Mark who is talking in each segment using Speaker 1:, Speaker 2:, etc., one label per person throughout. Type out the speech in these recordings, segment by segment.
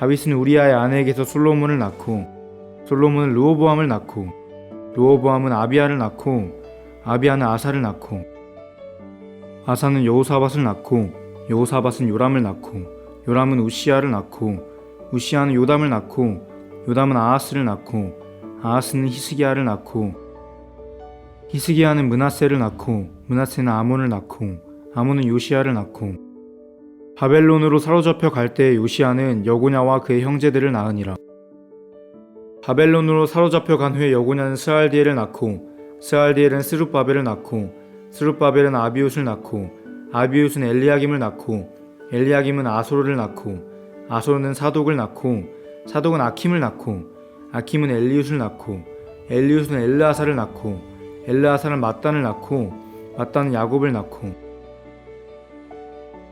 Speaker 1: 다윗은 우리아의 아내에게서 솔로몬을 낳고 솔로몬은 르호보암을 낳고 르호보암은 아비아를 낳고 아비아는 아사를 낳고 아사는 여호사밧을 낳고 여호사밧은 요람을 낳고 요람은 우시아를 낳고 우시아는 요담을 낳고 요담은 아하스를 낳고 아하스는 히스기야를 낳고 히스기야는 문하세를 낳고 문하세는 아몬을 낳고 아몬은 요시아를 낳고 바벨론으로 사로잡혀 갈때 요시아는 여고냐와 그의 형제들을 낳으니라. 바벨론으로 사로잡혀 간 후에 여고냐는 스알디엘을 낳고 스알디엘은 스룹바벨을 낳고 스룹바벨은 아비웃을 낳고 아비웃은 엘리야김을 낳고 엘리야김은 아소르를 낳고 아소르는 사독을 낳고 사독은 아킴을 낳고 아킴은 엘리웃을 낳고 엘리웃은 엘르아사를 낳고 엘르아사는 mat단을 낳고 mat단은 야곱을 낳고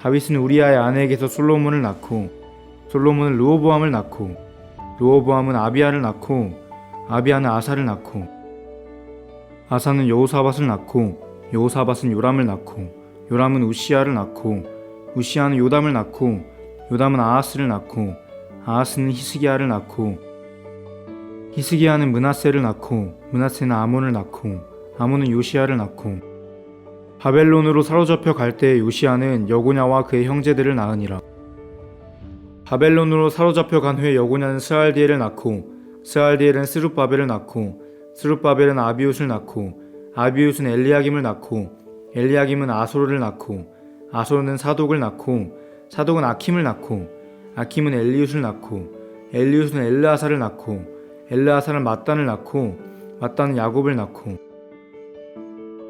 Speaker 1: 다윗은 우리아의 아내에게서 솔로몬을 낳고 솔로몬은 르호보암을 낳고 르호보암은 아비아를 낳고 아비아는 아사를 낳고 아사는 여호사밧을 낳고 여호사밧은 요람을 낳고 요람은 우시아를 낳고 우시아는 요담을 낳고 요담은 아하스를 낳고 아하스는 히스기야를 낳고 히스기야는 문하세를 낳고 문하세는 아몬을 낳고 아몬은 요시아를 낳고 바벨론으로 사로잡혀 갈때 요시아는 여고냐와 그의 형제들을 낳으니라. 바벨론으로 사로잡혀 간 후에 여고냐는 스알디엘을 낳고 스알디엘은 스룹바벨을 낳고 스룹바벨은 아비웃을 낳고 아비웃은 엘리야김을 낳고 엘리야김은 아소르를 낳고 아소르는 사독을 낳고 사독은 아킴을 낳고 아킴은 엘리웃을 낳고 엘리웃은 엘르아사를 낳고 엘르아사는 mat단을 낳고 mat단은 야곱을 낳고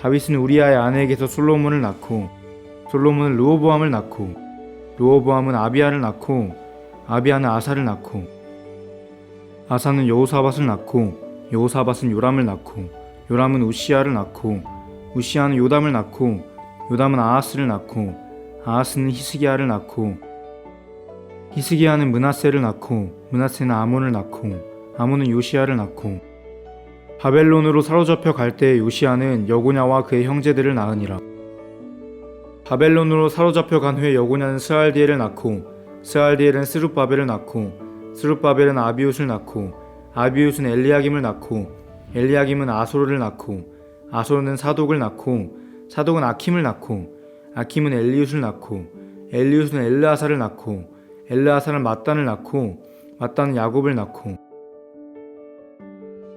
Speaker 1: 다윗은 우리아의 아내에게서 솔로몬을 낳고 솔로몬은 르호보암을 낳고 르호보암은 아비아를 낳고 아비아는 아사를 낳고 아사는 여호사밧을 낳고 여호사밧은 요람을 낳고 요람은 우시아를 낳고 우시아는 요담을 낳고 요담은 아하스를 낳고 아하스는 히스기야를 낳고 히스기야는 문하세를 낳고 문하세는 아몬을 낳고 아몬은 요시아를 낳고 바벨론으로 사로잡혀 갈 때 요시아는 여고냐와 그의 형제들을 낳으니라. 바벨론으로 사로잡혀 간 후에 여고냐는 스알디엘을 낳고 스알디엘은 스룹바벨을 낳고 스룹바벨은 아비웃을 낳고 아비웃은 엘리야김을 낳고 엘리야김은 아소르를 낳고 아소르는 사독을 낳고 사독은 아킴을 낳고 아킴은 엘리웃을 낳고 엘리웃은 엘르아사를 낳고 엘르아사는 mat단을 낳고 mat단은 야곱을 낳고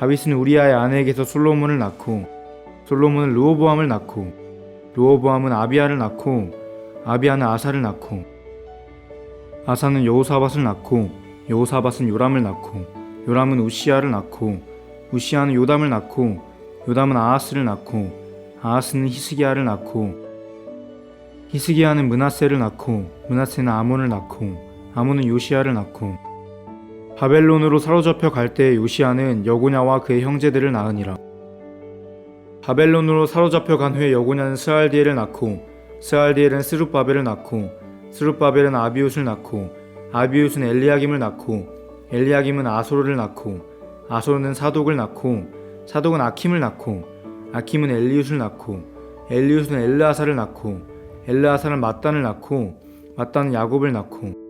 Speaker 1: 다윗은 우리아의 아내에게서 솔로몬을 낳고 솔로몬은 르호보암을 낳고 르호보암은 아비아를 낳고 아비아는 아사를 낳고 아사는 여호사밧을 낳고 여호사밧은 요람을 낳고 요람은 우시아를 낳고 우시아는 요담을 낳고 요담은 아하스를 낳고 아하스는 히스기야를 낳고 히스기야는 문하세를 낳고 문하세는 아몬을 낳고 아몬은 요시아를 낳고 바벨론으로 사로잡혀 갈때 요시아는 여고냐와 그의 형제들을 낳으니라. 바벨론으로 사로잡혀 간 후에 여고냐는 스알디엘을 낳고 스알디엘은 스룹바벨을 낳고 스룹바벨은 아비웃을 낳고 아비웃은 엘리야김을 낳고 엘리야김은 아소르를 낳고 아소르는 사독을 낳고 사독은 아킴을 낳고 아킴은 엘리웃을 낳고 엘리웃은 엘르아사를 낳고 엘르아사는 mat단을 낳고 mat단은 야곱을 낳고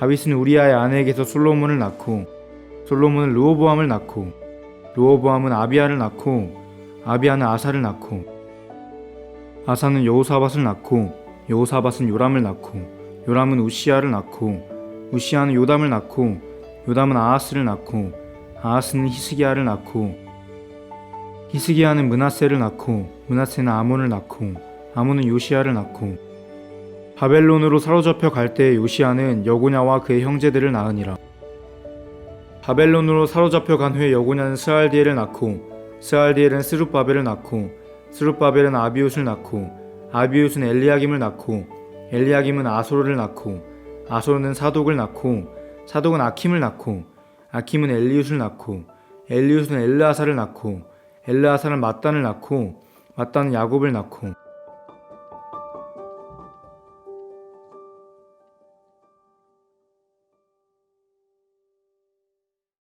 Speaker 1: 다윗은 우리아의 아내에게서 솔로몬을 낳고 솔로몬은 르호보암을 낳고 르호보암은 아비아를 낳고 아비아는 아사를 낳고 아사는 여호사밧을 낳고 여호사밧은 요람을 낳고 요람은 우시아를 낳고 우시아는 요담을 낳고 요담은 아하스를 낳고 아하스는 히스기야를 낳고 히스기야는 문하세를 낳고 문하세는 아몬을 낳고 아몬은 요시아를 낳고 바벨론으로 사로잡혀 갈때 요시아는 여고냐와 그의 형제들을 낳으니라. 바벨론으로 사로잡혀 간 후에 여고냐는 스알디엘을 낳고 스알디엘은 스룹바벨을 낳고 스룹바벨은 아비웃을 낳고 아비웃은 엘리야김을 낳고 엘리야김은 아소르를 낳고 아소르는 사독을 낳고 사독은 아킴을 낳고 아킴은 엘리웃을 낳고 엘리웃은 엘르아사를 낳고 엘르아사는 mat단을 낳고 mat단은 야곱을 낳고